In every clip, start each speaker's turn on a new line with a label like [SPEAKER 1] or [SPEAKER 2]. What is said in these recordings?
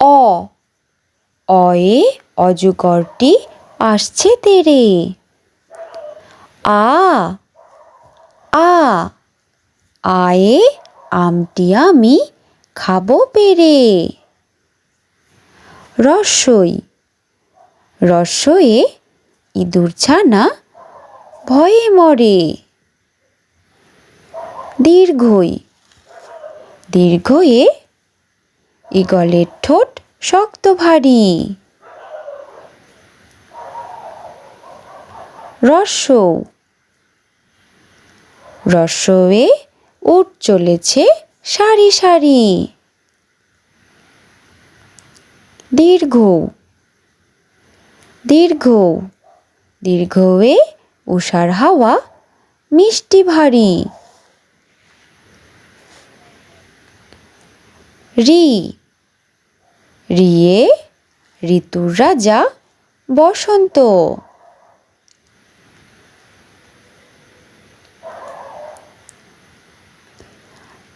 [SPEAKER 1] অ, অয়ে অজগরটি আসছে তেরে। আ আ, আয়ে আমটি আমি খাব পেরে। রস্যই রসয়ে ইঁদুর ছানা ভয়ে মরে। দীর্ঘই দীর্ঘয়ে ঈগলের ঠোঁট শক্ত ভারী। রস্যৌ রস্যয়ে উট চলেছে সারি সারি। দীর্ঘ। দীর্ঘ। দীর্ঘয়ে উষার হাওয়া মিষ্টি ভারী। রি। রিয়ে ঋতুর রাজা বসন্ত।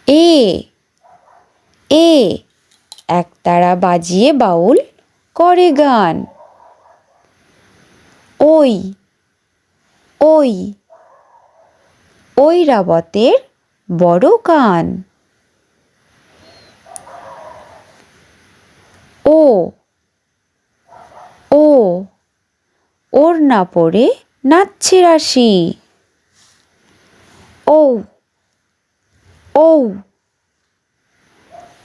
[SPEAKER 1] এ এ, একতারা বাজিয়ে বাউল করে গান। ওই ওই ওই রাবতের বড় কান ও। ও। ওর না পড়ে নাচছে রাশি। ও। ঔ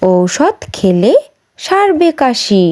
[SPEAKER 1] ঔষধ খেলে সারবে কাশি।